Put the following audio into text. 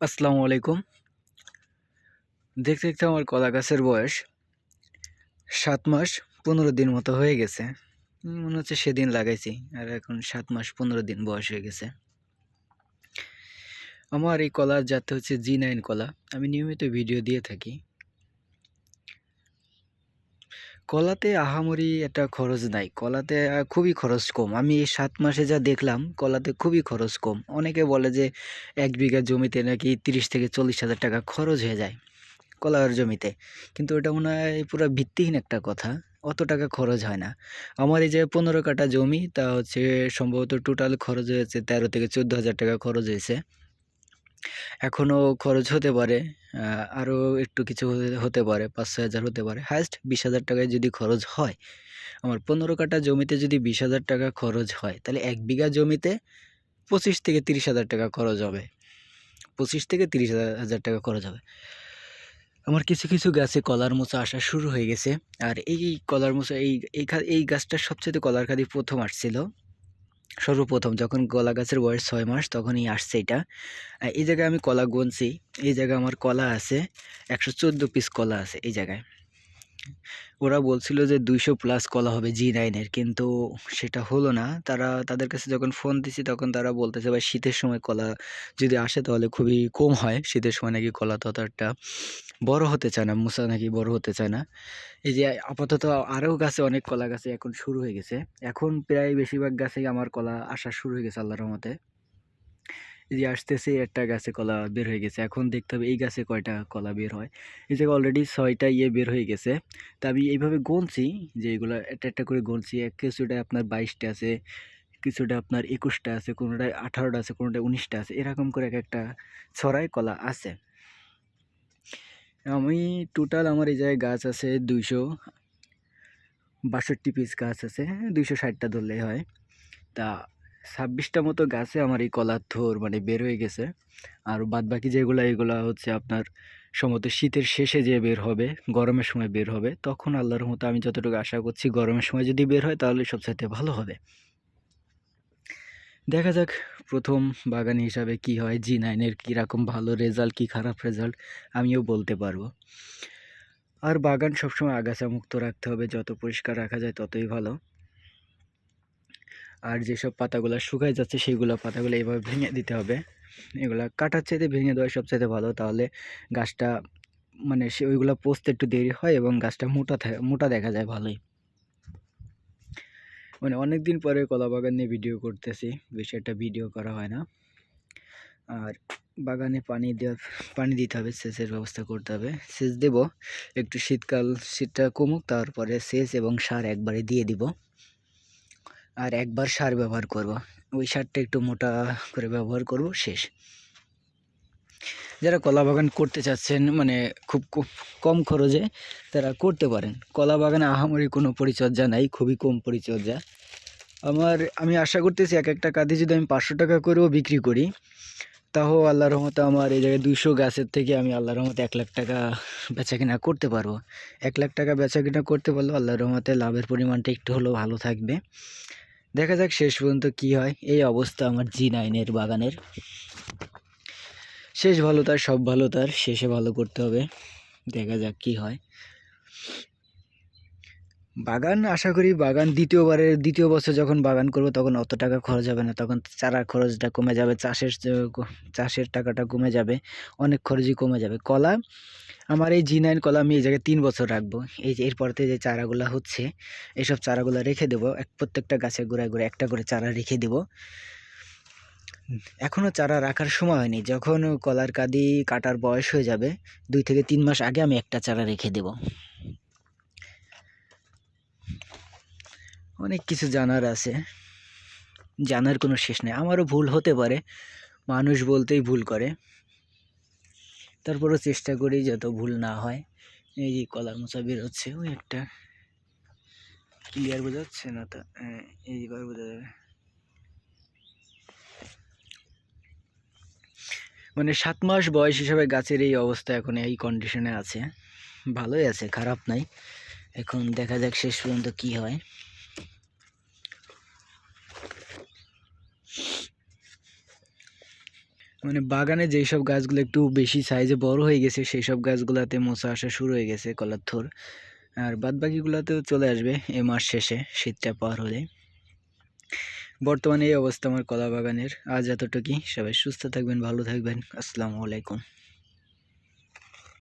আসসালামু আলাইকুম। দেখতে দেখতে আমার কলা গাছের বয়স সাত মাস পনেরো দিন মতো হয়ে গেছে। মনে হচ্ছে সেদিন লাগাইছি, আর এখন সাত মাস পনেরো দিন বয়স হয়ে গেছে। আমার এই কলার জাত হচ্ছে জি নাইন কলা। আমি নিয়মিত ভিডিও দিয়ে থাকি। কলাতে আহামরি একটা খরচ নাই। কলাতে খুবই খরচ কম। আমি এই সাত মাসে যা দেখলাম, কলাতে খুবই খরচ কম। অনেকে বলে যে এক বিঘা জমিতে নাকি তিরিশ থেকে চল্লিশ হাজার টাকা খরচ হয়ে যায় কলার জমিতে। কিন্তু ওটা মনে হয় পুরো ভিত্তিহীন একটা কথা, অত টাকা খরচ হয় না। আমার এই যে পনেরো কাটা জমি, তা হচ্ছে সম্ভবত টোটাল খরচ হয়েছে তেরো থেকে চোদ্দ হাজার টাকা খরচ হয়েছে। এখনও খরচ হতে পারে আরও একটু কিছু হতে- পারে পাঁচ ছয় হাজার হতে পারে। হায়েস্ট বিশ হাজার টাকায় যদি খরচ হয়, আমার পনেরো কাঠা জমিতে যদি বিশ হাজার টাকা খরচ হয়, তাহলে এক বিঘা জমিতে পঁচিশ থেকে তিরিশ হাজার টাকা খরচ হবে। পঁচিশ থেকে তিরিশ হাজার টাকা খরচ হবে। আমার কিছু কিছু গাছে কলার মোচা আসা শুরু হয়ে গেছে। আর এই কলার মোচা, এই এই গাছটা সবচেয়ে কলার খাদি প্রথম আসছিল। সর্বপ্রথম যখন কলা গাছের বয়স ছয় মাস, তখনই আসছে এটা। এই জায়গায় আমি কলা গুনছি, এই জায়গায় আমার কলা আছে, একশো চোদ্দ পিস কলা আছে এই জায়গায়। ওরা বলছিল যে দুইশো প্লাস কলা হবে জি নাইনের কিন্তু সেটা হলো না। তারা, তাদের কাছে যখন ফোন দিছি, তখন তারা বলতেছে, ভাই, শীতের সময় কলা যদি আসে তাহলে খুবই কম হয়, শীতের সময় নাকি কলা তত একটা বড় হতে চায় না, মুসা নাকি বড় হতে চায় না। এই যে আপাতত আরও গাছে অনেক কলা গাছে এখন শুরু হয়ে গেছে। এখন প্রায় বেশিরভাগ গাছেই আমার কলা আসা শুরু হয়ে গেছে, আল্লাহর রহমতে। যে আসতেছে একটা গাছে কলা বের হয়ে গেছে। এখন দেখতে হবে এই গাছে কয়টা কলা বের হয়। এই জায়গায় অলরেডি ছয়টা ইয়ে বের হয়ে গেছে। তা আমি এইভাবে গুনছি যে এগুলো একটা একটা করে গুনছি। কিছুটা আপনার বাইশটা আছে, কিছুটা আপনার একুশটা আছে, কোনোটায় আঠারোটা আছে, কোনোটায় উনিশটা আছে। এরকম করে এক একটা ছড়ায় কলা আছে। আমি টোটাল আমার এই জায়গায় গাছ আছে দুইশো বাষট্টি পিস গাছ আছে। দুইশো ষাটটা ধরলেই হয়। তা ছাব্বিশটা মতো গাছে আমার এই কলার থোর মানে বের হয়ে গেছে। আর বাদ বাকি যেগুলো, এগুলো হচ্ছে আপনার সম্ভবত শীতের শেষে যে বের হবে, গরমের সময় বের হবে, তখন আল্লাহর মতো আমি যতটুকু আশা করছি গরমের সময় যদি বের হয়, তাহলে সবচাইতে ভালো হবে। দেখা যাক প্রথম বাগানি হিসাবে কি হয় জি নাইনের কীরকম ভালো রেজাল্ট কি খারাপ রেজাল্ট আমিও বলতে পারব। আর বাগান সবসময় আগাছা মুক্ত রাখতে হবে, যত পরিষ্কার রাখা যায় ততই ভালো। আর যেসব পাতাগুলো শুকায় যাচ্ছে সেইগুলো পাতাগুলো এইভাবে ভেঙে দিতে হবে। এগুলো কাটার চাইতে ভেঙে দেওয়া সবচাইতে ভালো। তাহলে গাছটা মানে সে ওইগুলো পচতে একটু দেরি হয় এবং গাছটা মোটা মোটা দেখা যায় ভালোই। মানে অনেক দিন পরে কলা বাগান নিয়ে ভিডিও করতেছি, বেশি একটা ভিডিও করা হয় না। আর বাগানে পানি দেওয়া, পানি দিতে হবে, সেচের ব্যবস্থা করতে হবে। সেচ দেব, একটু শীতকাল, শীতটা কমুক, তারপরে সেচ এবং সার একবারে দিয়ে দিব। আর একবার সার ব্যবহার করব। ওই সারটা একটু মোটা করে ব্যবহার করব, শেষ। যারা কলা বাগান করতে চাচ্ছেন মানে খুব কম খরচে তারা করতে পারেন। কলা বাগানে আহামরি কোনো পরিচর্যা নাই, খুবই কম পরিচর্যা। আমার, আমি আশা করতেছি এক একটা কাঁদি যদি আমি পাঁচশো টাকা করেও বিক্রি করি তাও আল্লাহর রহমতে আমার এই জায়গায় দুইশো গাছের থেকে আমি আল্লাহর রহমতে এক লাখ টাকা বেচা কিনা করতে পারব। এক লাখ টাকা বেচা কিনা করতে পারলেও আল্লাহর রহমতে লাভের পরিমাণটা একটু হলেও ভালো থাকবে। দেখা যাক শেষ পর্যন্ত কি হয়। এই অবস্থা আমার জি নাইনের বাগানের। শেষ ভালো তার, সব ভালো তার, শেষে ভালো করতে হবে। দেখা যাক কি হয়। বাগান, আশা করি বাগান দ্বিতীয়বারের, দ্বিতীয় বছর যখন বাগান করব তখন অত টাকা খরচ হবে না। তখন চারা খরচটা কমে যাবে, চাষের চাষের টাকাটা কমে যাবে, অনেক খরচই কমে যাবে। কলা আমার এই জি নাইন কলা আমি এই জায়গায় তিন বছর রাখব। এই যে এরপর থেকে যে চারাগুলো হচ্ছে এইসব চারাগুলো রেখে দেবো। এক প্রত্যেকটা গাছের গোড়ায় গোড়ায় একটা করে চারা রেখে দেবো। এখনও চারা রাখার সময় হয়নি। যখন কলার কাঁদি কাটার বয়স হয়ে যাবে, দুই থেকে তিন মাস আগে আমি একটা চারা রেখে দেব। অনেক কিছু জানার আছে। জানার কোনো শেষ নেই। আমারও ভুল হতে পারে। মানুষ বলতেই ভুল করে। তারপরেও চেষ্টা করি যত ভুল না হয়। এই যে কলার মোচা বেরোচ্ছে, ওই একটা। ক্লিয়ার বোঝাচ্ছে না তো? হ্যাঁ এইবার বোঝা যাবে মানে সাত মাস বয়স হিসাবে গাছের এই অবস্থা এখন এই কন্ডিশনে আছে। ভালোই আছে, খারাপ নাই। এখন দেখা যাক শেষ পর্যন্ত কি হয়। মানে বাগানে যেই সব গাছগুলো একটু বেশি সাইজে বড় হয়ে গেছে সেই সব গাছগুলোতে মোচা আসা শুরু হয়ে গেছে কলার থোর। আর বাদ বাকিগুলোতেও চলে আসবে এ মাস শেষে শীতটা পার হলে। বর্তমানে এই অবস্থা আমার কলা বাগানের। আজ এতটুকুই। সবাই সুস্থ থাকবেন, ভালো থাকবেন। আসসালামু আলাইকুম।